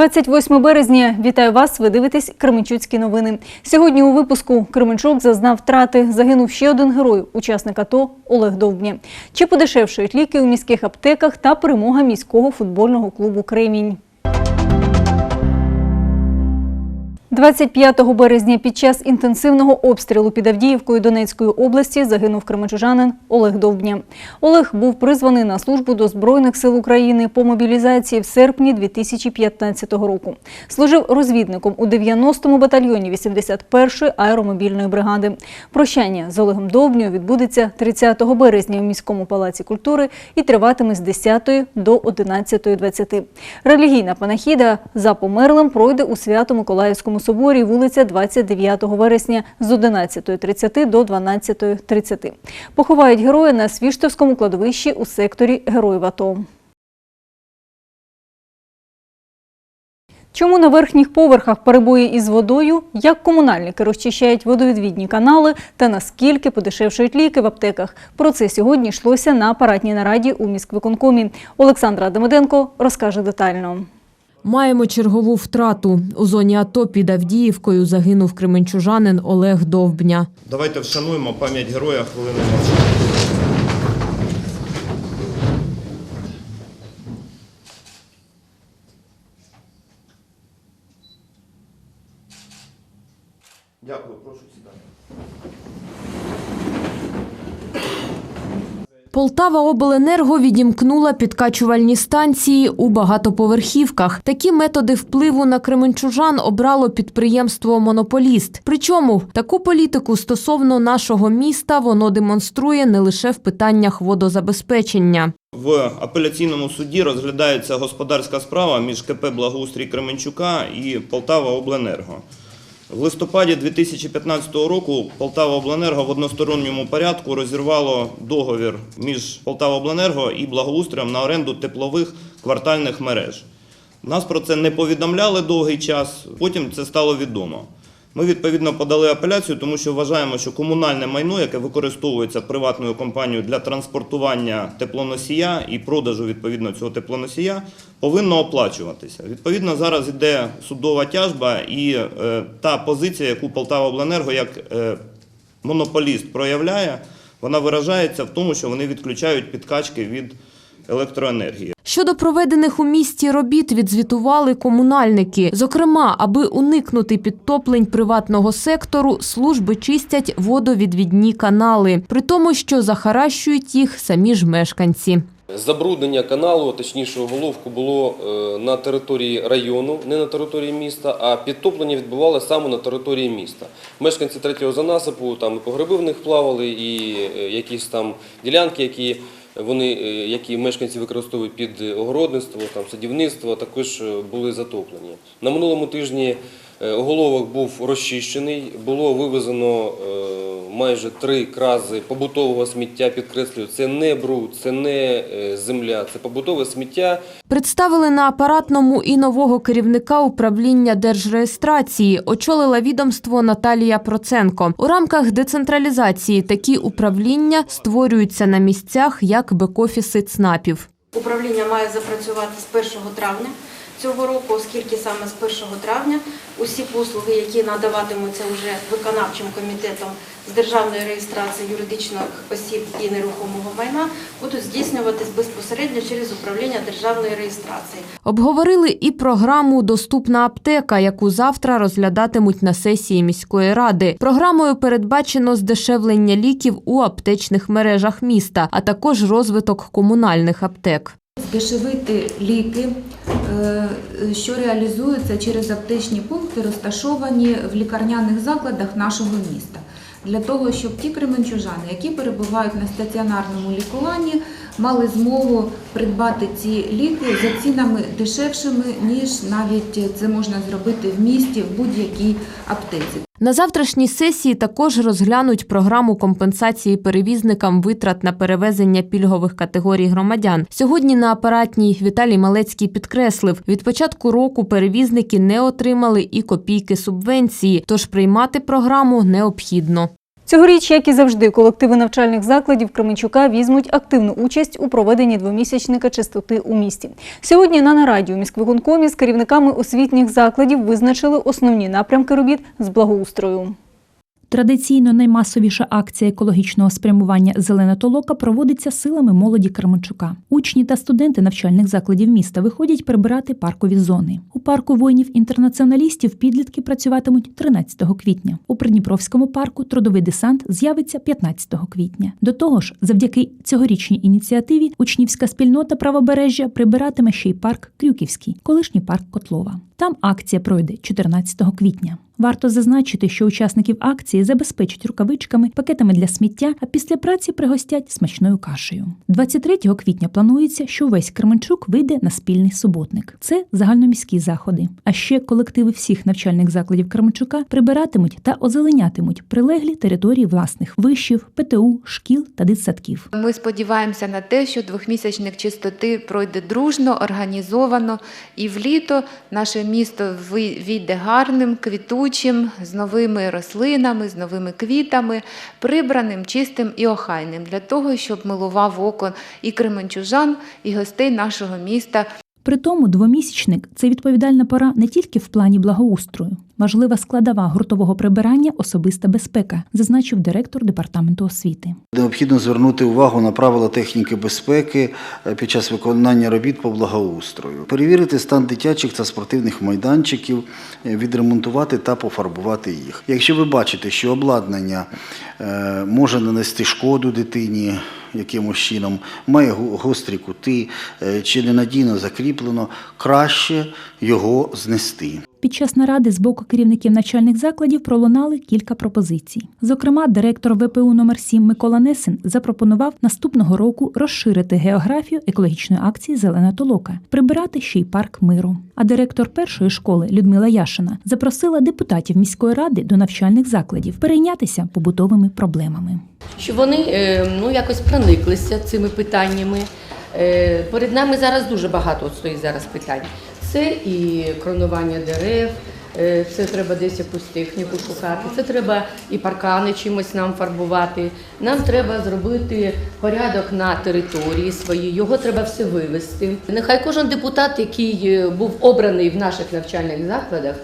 28 березня. Вітаю вас. Ви дивитесь Кременчуцькі новини. Сьогодні у випуску Кременчук зазнав втрати. Загинув ще один герой, учасник АТО Олег Довбня. Чи подешевшують ліки у міських аптеках та перемога міського футбольного клубу Кремінь. 25 березня під час інтенсивного обстрілу під Авдіївкою Донецької області загинув кременчужанин Олег Довбня. Олег був призваний на службу до Збройних сил України по мобілізації в серпні 2015 року. Служив розвідником у 90-му батальйоні 81-ї аеромобільної бригади. Прощання з Олегом Довбню відбудеться 30 березня у міському палаці культури і триватиме з 10 до 11.20. Релігійна панахіда за померлим пройде у Свято-Миколаївському соборі, вулиця 29 вересня з 11.30 до 12.30. Поховають героя на Свіштовському кладовищі у секторі Героїв АТО. Чому на верхніх поверхах перебої із водою, як комунальники розчищають водовідвідні канали та наскільки подешевшують ліки в аптеках? Про це сьогодні йшлося на апаратній нараді у міськвиконкомі. Олександра Демиденко розкаже детально. Маємо чергову втрату. У зоні АТО під Авдіївкою загинув кременчужанин Олег Довбня. Давайте вшануємо пам'ять героя хвилини. Дякую, Полтава обленерго відімкнула підкачувальні станції у багатоповерхівках. Такі методи впливу на кременчужан обрало підприємство Монополіст. Причому таку політику стосовно нашого міста воно демонструє не лише в питаннях водозабезпечення. В апеляційному суді розглядається господарська справа між КП Благоустрій Кременчука і Полтава Обленерго. В листопаді 2015 року Полтава Обленерго в односторонньому порядку розірвало договір між Полтава Обленерго і благоустроєм на оренду теплових квартальних мереж. Нас про це не повідомляли довгий час, потім це стало відомо. Ми відповідно подали апеляцію, тому що вважаємо, що комунальне майно, яке використовується приватною компанією для транспортування теплоносія і продажу відповідно цього теплоносія, повинно оплачуватися. Відповідно, зараз йде судова тяжба і е, та позиція, яку Полтава Обленерго як е, монополіст проявляє, вона виражається в тому, що вони відключають підкачки від електроенергії. Щодо проведених у місті робіт відзвітували комунальники. Зокрема, аби уникнути підтоплень приватного сектору, служби чистять водовідвідні канали, при тому, що захаращують їх самі ж мешканці. Забруднення каналу, точніше головку, було е, на території району, не на території міста, а підтоплення відбувалося саме на території міста. Мешканці третього занасипу там і по гриби в них плавали, і е, якісь там ділянки, які вони, е, які мешканці використовують під огородництво, там садівництво, також е, були затоплені. На минулому тижні оголовок був розчищений, було вивезено е, майже три крази побутового сміття. Підкреслюю, це не бруд, це не е, земля, це побутове сміття. Представили на апаратному і нового керівника управління держреєстрації. Очолила відомство Наталія Проценко. У рамках децентралізації такі управління створюються на місцях як бек-офіси ЦНАПів. Управління має запрацювати з 1 травня цього року, оскільки саме з 1 травня усі послуги, які надаватимуться вже виконавчим комітетом з державної реєстрації юридичних осіб і нерухомого майна, будуть здійснюватись безпосередньо через управління державної реєстрації. Обговорили і програму Доступна аптека, яку завтра розглядатимуть на сесії міської ради. Програмою передбачено здешевлення ліків у аптечних мережах міста, а також розвиток комунальних аптек. Здешевити ліки, е, що реалізуються через аптечні пункти, розташовані в лікарняних закладах нашого міста. Для того, щоб ті кременчужани, які перебувають на стаціонарному лікуванні, мали змогу придбати ці ліки за цінами дешевшими, ніж навіть це можна зробити в місті в будь-якій аптеці. На завтрашній сесії також розглянуть програму компенсації перевізникам витрат на перевезення пільгових категорій громадян. Сьогодні на апаратній Віталій Малецький підкреслив, від початку року перевізники не отримали і копійки субвенції, тож приймати програму необхідно. Цьогоріч, як і завжди, колективи навчальних закладів Кременчука візьмуть активну участь у проведенні двомісячника чистоти у місті. Сьогодні на нараді у міськвиконкомі з керівниками освітніх закладів визначили основні напрямки робіт з благоустрою. Традиційно наймасовіша акція екологічного спрямування Зелена толока проводиться силами молоді Кременчука. Учні та студенти навчальних закладів міста виходять прибирати паркові зони. У парку воїнів-інтернаціоналістів підлітки працюватимуть 13 квітня. У Придніпровському парку трудовий десант з'явиться 15 квітня. До того ж, завдяки цьогорічній ініціативі учнівська спільнота правобережжя прибиратиме ще й парк Крюківський, колишній парк Котлова. Там акція пройде 14 квітня. Варто зазначити, що учасників акції забезпечать рукавичками, пакетами для сміття, а після праці пригостять смачною кашею. 23 квітня планується, що весь Кременчук вийде на спільний суботник. Це загальноміські заходи. А ще колективи всіх навчальних закладів Кременчука прибиратимуть та озеленятимуть прилеглі території власних вишів, ПТУ, шкіл та дитсадків. Ми сподіваємося на те, що двохмісячник чистоти пройде дружно, організовано, і в літо наше місто ви- війде гарним, квітучим, з новими рослинами, з новими квітами, прибраним, чистим і охайним, для того, щоб милував око і кременчужан, і гостей нашого міста. Притому двомісячник це відповідальна пора не тільки в плані благоустрою. Важлива складова гуртового прибирання особиста безпека, зазначив директор департаменту освіти. Необхідно звернути увагу на правила техніки безпеки е, під час виконання робіт по благоустрою, перевірити стан дитячих та спортивних майданчиків, е, відремонтувати та пофарбувати їх. Якщо ви бачите, що обладнання е, може нанести шкоду дитині якимось чином, має гострі кути е, чи ненадійно закріплено, краще його знести. Під час наради з боку керівників навчальних закладів пролунали кілька пропозицій. Зокрема, директор ВПУ номер 7 Микола Несин запропонував наступного року розширити географію екологічної акції Зелена толока, прибирати ще й парк миру. А директор першої школи Людмила Яшина запросила депутатів міської ради до навчальних закладів перейнятися побутовими проблемами. щоб вони е, ну, якось прониклися цими питаннями. Е, Перед нами зараз дуже багато стоїть зараз питань. Це і кронування дерев, е, це треба десь якусь техніку шукати, це треба і паркани чимось нам фарбувати. Нам треба зробити порядок на території своїй, його треба все вивести. Нехай кожен депутат, який е, був обраний в наших навчальних закладах,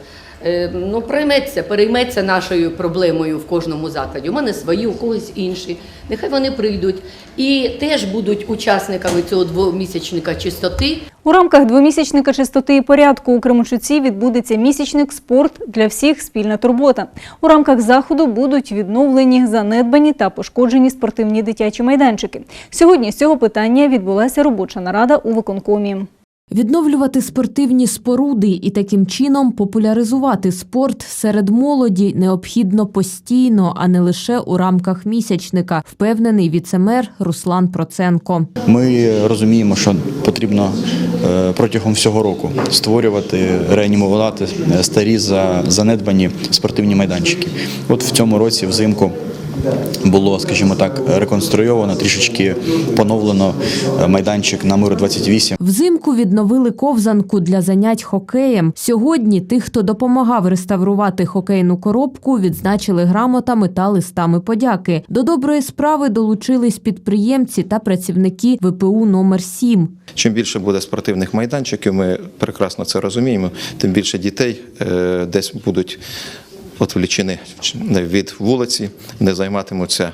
ну, прийметься, перейметься нашою проблемою в кожному закладі. У мене свої, у когось інші. Нехай вони прийдуть і теж будуть учасниками цього двомісячника чистоти. У рамках двомісячника чистоти і порядку у Кременчуці відбудеться місячник спорт для всіх спільна турбота. У рамках заходу будуть відновлені, занедбані та пошкоджені спортивні дитячі майданчики. Сьогодні з цього питання відбулася робоча нарада у виконкомі. Відновлювати спортивні споруди і таким чином популяризувати спорт серед молоді необхідно постійно, а не лише у рамках місячника, впевнений віцемер Руслан Проценко. Ми розуміємо, що потрібно е, протягом всього року створювати, реанімувати старі за- занедбані спортивні майданчики. От в цьому році взимку. Було, скажімо так, реконструйовано, трішечки поновлено е, майданчик на миру 28. Взимку відновили ковзанку для занять хокеєм. Сьогодні тих, хто допомагав реставрувати хокейну коробку, відзначили грамотами та листами подяки. До доброї справи долучились підприємці та працівники ВПУ номер 7 Чим більше буде спортивних майданчиків, ми прекрасно це розуміємо, тим більше дітей е, десь будуть відвлічені від вулиці, не займатимуться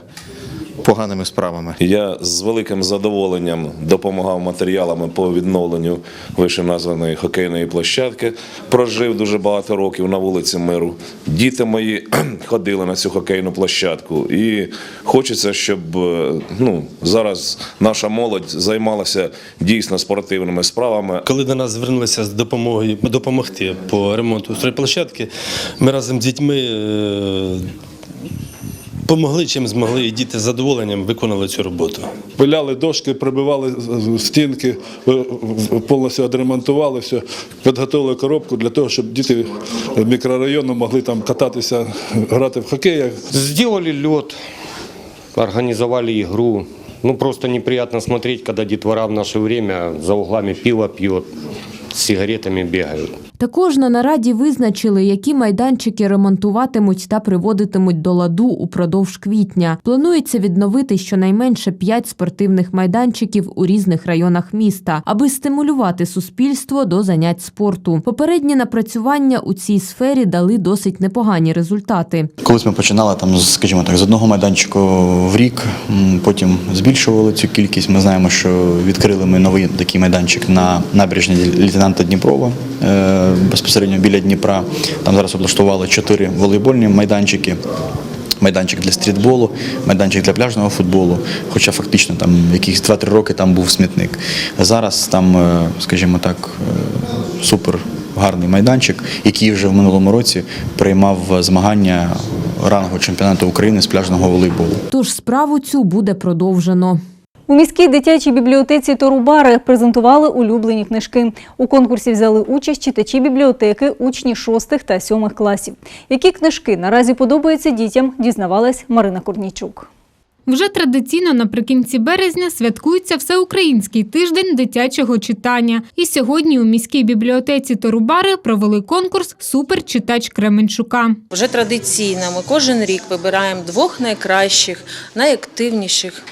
поганими справами. Я з великим задоволенням допомагав матеріалами по відновленню вищеназваної хокейної площадки. Прожив дуже багато років на вулиці Миру. Діти мої ходили на цю хокейну площадку. І хочеться, щоб е, ну, зараз наша молодь займалася дійсно спортивними справами. Коли до нас звернулися з допомогою допомогти по ремонту стройплощадки, ми разом з дітьми е, помогли чим змогли, і діти з задоволенням виконали цю роботу. Пиляли дошки, прибивали стінки, повністю відремонтували все, підготували коробку для того, щоб діти мікрорайону могли там кататися, грати в хокей. Сделали лед, организовали игру. Ну, просто неприятно смотреть, когда детвора в наше время за углами пиво пьет, с сигаретами бегают. Також на нараді визначили, які майданчики ремонтуватимуть та приводитимуть до ладу упродовж квітня. Планується відновити щонайменше п'ять спортивних майданчиків у різних районах міста, аби стимулювати суспільство до занять спорту. Попередні напрацювання у цій сфері дали досить непогані результати. Колись ми починали там, скажімо так, з одного майданчику в рік, потім збільшували цю кількість. Ми знаємо, що відкрили ми новий такий майданчик на набережні лейтенанта Дніпрова е, безпосередньо біля Дніпра. Там зараз облаштували чотири волейбольні майданчики. Майданчик для стрітболу, майданчик для пляжного футболу, хоча фактично там якісь 2-3 роки там був смітник. Зараз там, е, скажімо так, е, супер гарний майданчик, який вже в минулому році приймав змагання рангу чемпіонату України з пляжного волейболу. Тож справу цю буде продовжено. У міській дитячій бібліотеці Торубари презентували улюблені книжки. У конкурсі взяли участь читачі бібліотеки, учні 6 та 7 класів. Які книжки наразі подобаються дітям, дізнавалась Марина Корнійчук. Вже традиційно наприкінці березня святкується всеукраїнський тиждень дитячого читання. І сьогодні у міській бібліотеці Торубари провели конкурс Суперчитач Кременчука. Вже традиційно ми кожен рік вибираємо двох найкращих, найактивніших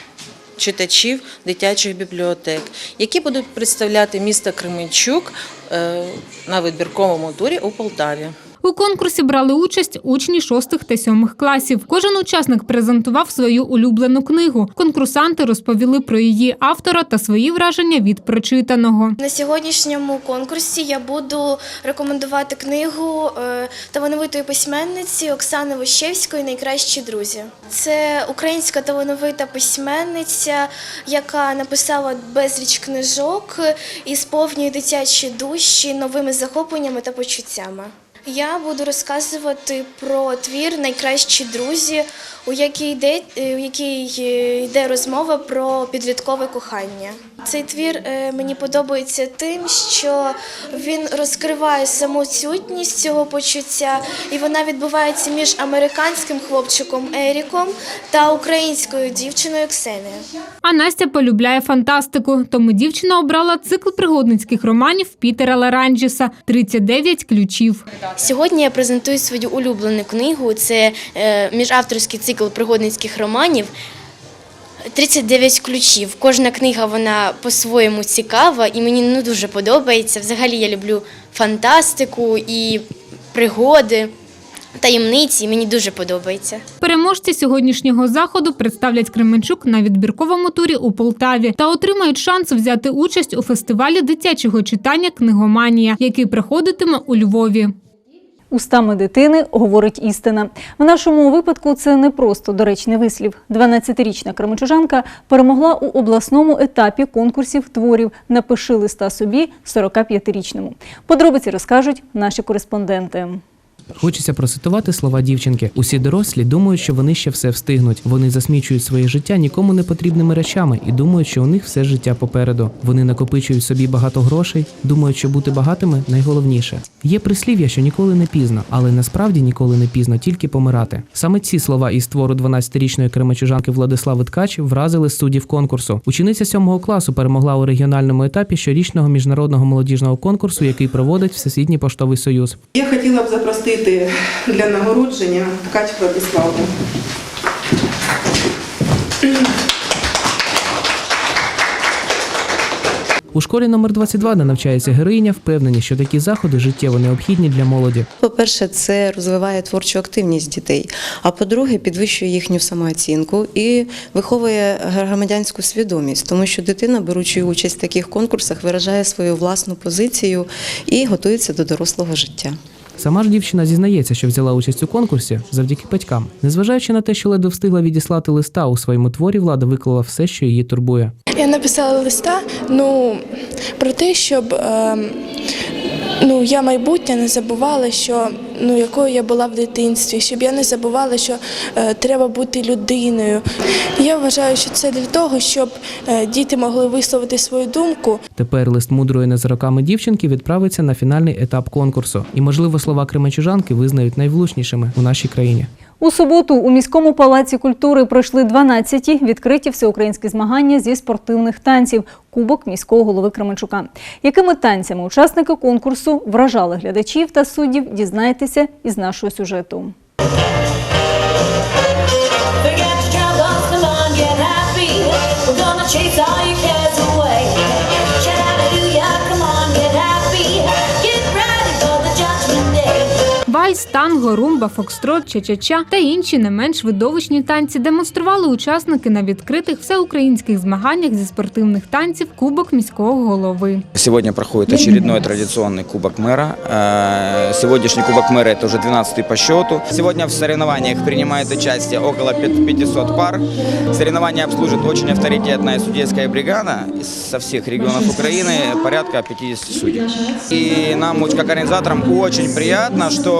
читачів дитячих бібліотек, які будуть представляти місто Кременчук е, на відбірковому турі у Полтаві. У конкурсі брали участь учні 6 та 7 класів. Кожен учасник презентував свою улюблену книгу. Конкурсанти розповіли про її автора та свої враження від прочитаного. На сьогоднішньому конкурсі я буду рекомендувати книгу е, талановитої письменниці Оксани Вощевської Найкращі друзі. Це українська талановита письменниця, яка написала безліч книжок і сповнює дитячі душі новими захопленнями та почуттями. Я буду розказувати про твір Найкращі друзі, у якій йде, е, е, йде розмова про підліткове кохання. Цей твір е, мені подобається тим, що він розкриває саму сутність цього почуття, і вона відбувається між американським хлопчиком Еріком та українською дівчиною Ксенією. А Настя полюбляє фантастику, тому дівчина обрала цикл пригодницьких романів Пітера Ларанджіса «39 ключів. Сьогодні я презентую свою улюблену книгу. Це е, міжавторський цикл пригодницьких романів. 39 ключів. Кожна книга вона по-своєму цікава і мені ну, дуже подобається. Взагалі я люблю фантастику і пригоди, таємниці. Мені дуже подобається. Переможці сьогоднішнього заходу представлять Кременчук на відбірковому турі у Полтаві та отримають шанс взяти участь у фестивалі дитячого читання Книгоманія, який проходитиме у Львові. Устами дитини говорить істина. В нашому випадку це не просто доречний вислів. 12-річна кременчужанка перемогла у обласному етапі конкурсів творів Напиши листа собі 45-річному. Подробиці розкажуть наші кореспонденти. Хочеться процитувати слова дівчинки. Усі дорослі думають, що вони ще все встигнуть. Вони засмічують своє життя нікому не потрібними речами і думають, що у них все життя попереду. Вони накопичують собі багато грошей, думають, що бути багатими найголовніше. Є прислів'я, що ніколи не пізно, але насправді ніколи не пізно, тільки помирати. Саме ці слова із твору 12-річної кремачужанки Владислави Ткач вразили суддів конкурсу. Учениця сьомого класу перемогла у регіональному етапі щорічного міжнародного молодіжного конкурсу, який проводить Всесвітній поштовий союз. Я хотіла б запросити для нагородження Ткач Владиславу. У школі номер 22, де навчається героїня, впевнені, що такі заходи життєво необхідні для молоді. По-перше, це розвиває творчу активність дітей. А по-друге, підвищує їхню самооцінку і виховує громадянську свідомість, тому що дитина, беручи участь в таких конкурсах, виражає свою власну позицію і готується до дорослого життя. Сама ж дівчина зізнається, що взяла участь у конкурсі завдяки батькам. Незважаючи на те, що ледве встигла відіслати листа у своєму творі, влада виклала все, що її турбує. Я написала листа ну, про те, щоб е, ну, я майбутнє не забувала, що ну, якою я була в дитинстві, щоб я не забувала, що е, треба бути людиною. Я вважаю, що це для того, щоб е, діти могли висловити свою думку. Тепер лист мудрої не за роками дівчинки відправиться на фінальний етап конкурсу, і, можливо, слова кременчужанки визнають найвлучнішими у нашій країні. У суботу у міському палаці культури пройшли 12-ті відкриті всеукраїнські змагання зі спортивних танців Кубок міського голови Кременчука. Якими танцями учасники конкурсу вражали глядачів та суддів, дізнайтеся із нашого сюжету. Вальс, танго, румба, фокстрот, ча-ча-ча та інші не менш видовищні танці демонстрували учасники на відкритих всеукраїнських змаганнях зі спортивних танців Кубок міського голови. Сегодня проходит очередной традиционный Кубок мэра. Э, Сегодняшний Кубок мэра – это уже 12-й по счету. Сегодня в соревнованиях принимает участие около пят- 500 пар. Соревнования обслужит очень авторитетная судейская бригада из- со всех регионов Украины, порядка 50 судей. И нам, вот как организаторам, очень приятно, что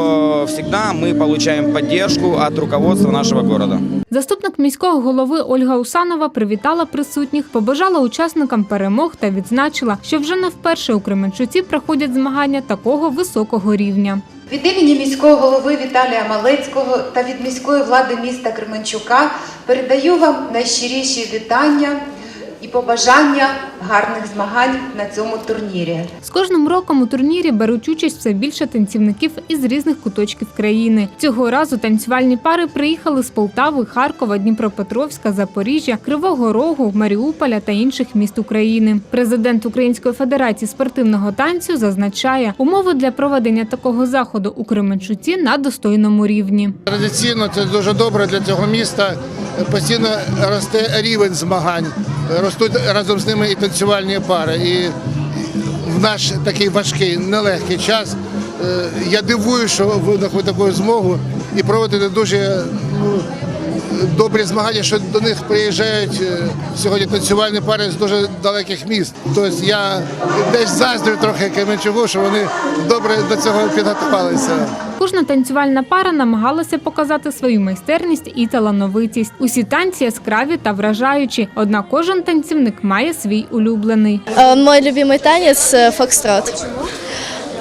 всегда мы получаем поддержку от руководства нашего города. Заступник міського голови Ольга Усанова привітала присутніх, побажала учасникам перемог та відзначила, що вже не вперше у Кременчуці проходять змагання такого високого рівня. Від імені міського голови Віталія Малецького та від міської влади міста Кременчука передаю вам найщиріші вітання і побажання гарних змагань на цьому турнірі. З кожним роком у турнірі беруть участь все більше танцівників із різних куточків країни. Цього разу танцювальні пари приїхали з Полтави, Харкова, Дніпропетровська, Запоріжжя, Кривого Рогу, Маріуполя та інших міст України. Президент Української федерації спортивного танцю зазначає, умови для проведення такого заходу у Кременчуці на достойному рівні. Традиційно це дуже добре для цього міста. Постійно росте рівень змагань, ростуть разом з ними і танцювальні пари. І в наш такий важкий, нелегкий час е, я дивую, що ви таку змогу і проводите дуже ну, добрі змагання, що до них приїжджають е, сьогодні танцювальні пари з дуже далеких міст. Тобто я десь заздрю трохи Кременчуку, що вони добре до цього підготувалися. Кожна танцювальна пара намагалася показати свою майстерність і талановитість. Усі танці яскраві та вражаючі. Однак кожен танцівник має свій улюблений. Э, Мой любимый танец э, фокстрот.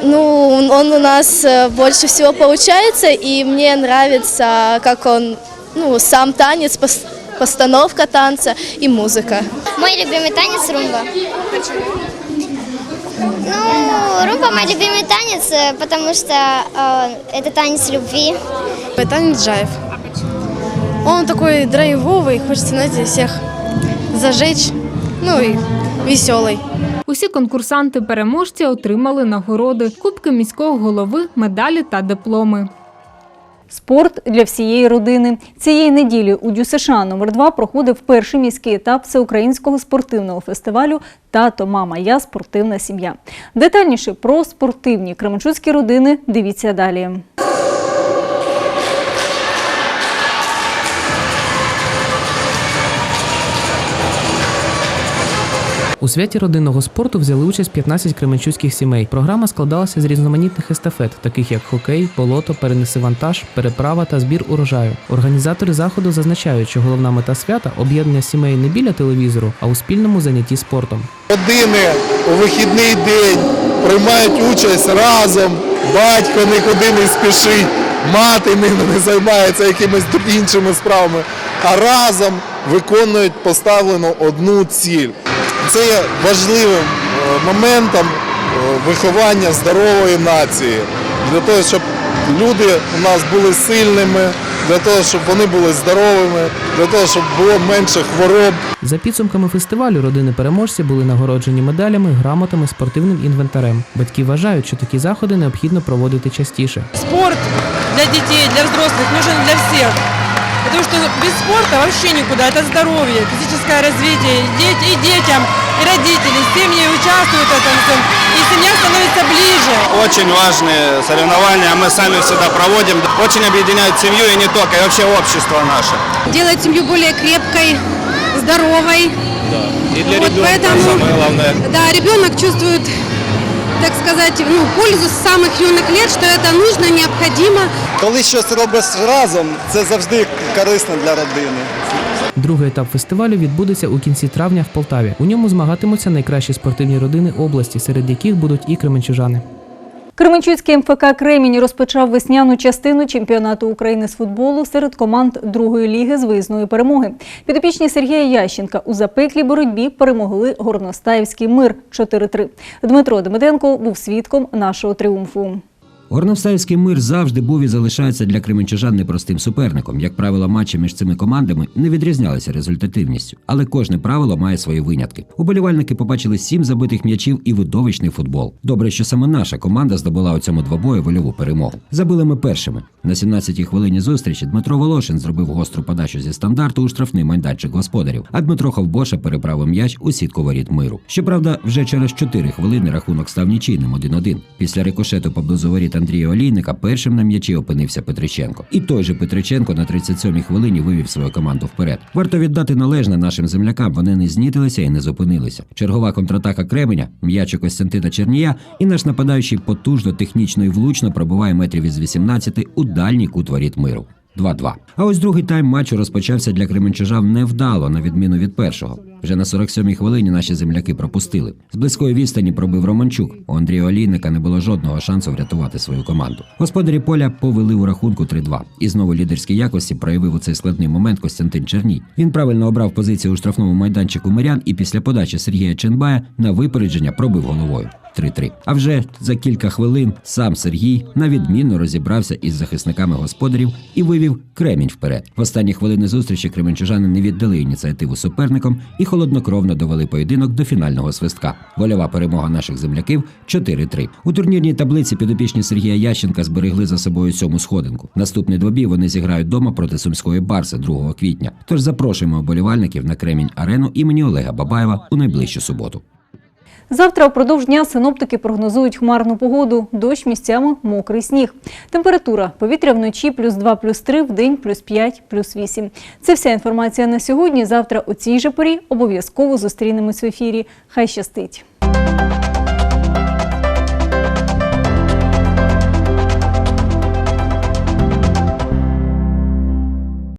Ну, он у нас э, больше всего получается, и мне нравится, как он, ну, сам танец, пос- постановка танца и музыка. Мой любимый танец румба. Ну, румба мой любимый танец, э, потому что э, это танец любви. Танец джайв. Он такой драйвовый, хочется, знаете, всех зажечь, ну и веселый. Усі конкурсанти-переможці отримали нагороди, кубки міського голови, медалі та дипломи. Спорт для всієї родини. Цієї неділі у ДЮСШ номер 2 проходив перший міський етап всеукраїнського спортивного фестивалю Тато, мама, я спортивна сім'я. Детальніше про спортивні кременчуцькі родини дивіться далі. У святі родинного спорту взяли участь 15 кременчуцьких сімей. Програма складалася з різноманітних естафет, таких як хокей, болото, перенеси вантаж, переправа та збір урожаю. Організатори заходу зазначають, що головна мета свята об'єднання сімей не біля телевізору, а у спільному занятті спортом. Родини у вихідний день приймають участь разом, батько нікуди не спішить, мати не, не займається якимись іншими справами, а разом виконують поставлену одну ціль. Це є важливим е, моментом е, виховання здорової нації, для того, щоб люди у нас були сильними, для того, щоб вони були здоровими, для того, щоб було менше хвороб. За підсумками фестивалю родини переможці були нагороджені медалями, грамотами, спортивним інвентарем. Батьки вважають, що такі заходи необхідно проводити частіше. Спорт для детей, для взрослых нужен для всех. Потому что без спорта вообще никуда. Это здоровье, физическое развитие. И, дети, и детям, и родители, семьи участвуют в этом всем. И семья становится ближе. Очень важные соревнования мы сами всегда проводим. Очень объединяют семью и не только, и вообще общество наше. Делает семью более крепкой, здоровой. И для Вот ребенка поэтому- самое главное. Да, ребенок чувствует, так сказать, ну, пользу с самых юных лет, что это нужно, необходимо. Коли щось робиш разом, це завжди корисно для родини. Другий етап фестивалю відбудеться у кінці травня в Полтаві. У ньому змагатимуться найкращі спортивні родини області, серед яких будуть і кременчужани. Кременчуцький МФК Кремінь розпочав весняну частину чемпіонату України з футболу серед команд другої ліги з виїзної перемоги. Підопічні Сергія Ященка у запеклій боротьбі перемогли Горностаївський мир 4-3. Дмитро Демиденко був свідком нашого тріумфу. Горновстаївський мир завжди був і залишається для кременчужан непростим суперником. Як правило, матчі між цими командами не відрізнялися результативністю, але кожне правило має свої винятки. Уболівальники побачили сім забитих м'ячів і видовищний футбол. Добре, що саме наша команда здобула у цьому двобої вольову перемогу. Забили ми першими. На 17-й хвилині зустрічі Дмитро Волошин зробив гостру подачу зі стандарту у штрафний майданчик господарів, а Дмитро Ховбоша переправив м'яч у сітку воріт миру. Щоправда, вже через 4 хвилини рахунок став нічийним 1-1. Після рикошету поблизу воріт Андрія Олійника першим на м'ячі опинився Петриченко. І той же Петриченко на 37-й хвилині вивів свою команду вперед. Варто віддати належне нашим землякам. Вони не знітилися і не зупинилися. Чергова контратака Кременя, м'яч у Костянтина Чернія, і наш нападаючий потужно, технічно і влучно пробиває метрів із 18 у дальній кут воріт миру. 2-2. А ось другий тайм матчу розпочався для кременчужан невдало, на відміну від першого. Вже на 47-й хвилині наші земляки пропустили. З близької відстані пробив Романчук. У Андрія Олійника не було жодного шансу врятувати свою команду. Господарі поля повели у рахунку 3-2. І знову лідерські якості проявив у цей складний момент Костянтин Черній. Він правильно обрав позицію у штрафному майданчику мирян і після подачі Сергія Ченбая на випередження пробив головою. 3-3. А вже за кілька хвилин сам Сергій на відмінно розібрався із захисниками господарів і вивів Кремінь вперед. В останні хвилини зустрічі кременчужани не віддали ініціативу суперникам і холоднокровно довели поєдинок до фінального свистка. Вольова перемога наших земляків 4-3. У турнірній таблиці підопічні Сергія Ященка зберегли за собою сьому сходинку. Наступний двобій вони зіграють дома проти сумської барси 2 квітня. Тож запрошуємо оболівальників на Кремінь арену імені Олега Бабаєва у найближчу суботу. Завтра впродовж дня синоптики прогнозують хмарну погоду, дощ місцями мокрий сніг. Температура повітря вночі плюс 2, плюс 3, в день плюс 5, плюс 8. Це вся інформація на сьогодні. Завтра у цій же порі обов'язково зустрінемось в ефірі. Хай щастить!